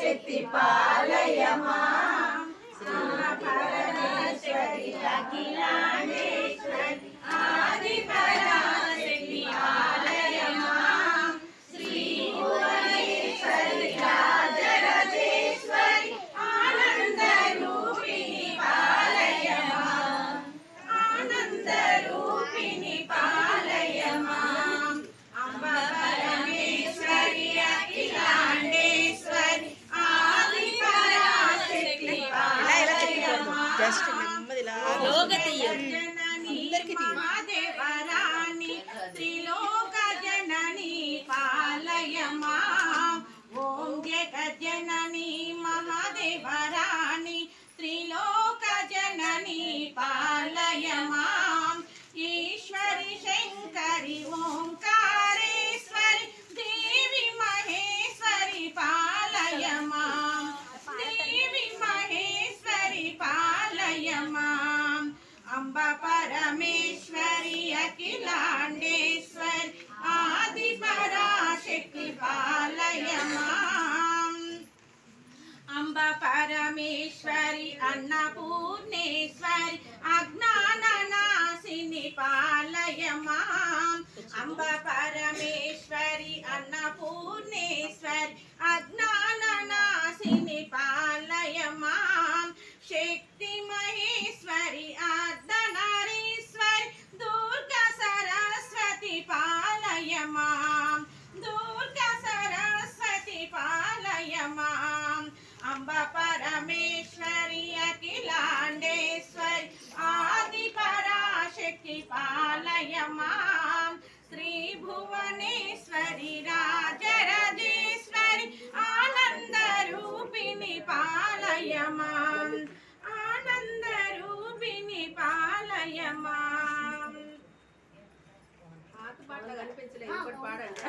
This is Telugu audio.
శక్తి జస్ట్ అందరికి మహాదేవరాణి అంబ పరమేశ్వరి అఖిలాండేశ్వరి ఆది పరాశక్తి పాలయమా అంబ పరమేశ్వరి అన్నపూర్ణేశ్వరి అజ్ఞాన నాశిని పాలయమా అంబ పరమేశ్వరి అన్నపూర్ణేశ్వరి పాలయమా అంబ పరమేశ్వరి అఖిలాండేశ్వరి ఆది పరాశక్తి పాలయమా శ్రీ భువనేశ్వరి రాజరాజేశ్వరి ఆనంద రూపిణి పాలయమా ఆనంద రూపిణి పాలయమా పాట కనిపించలేదు పాడండి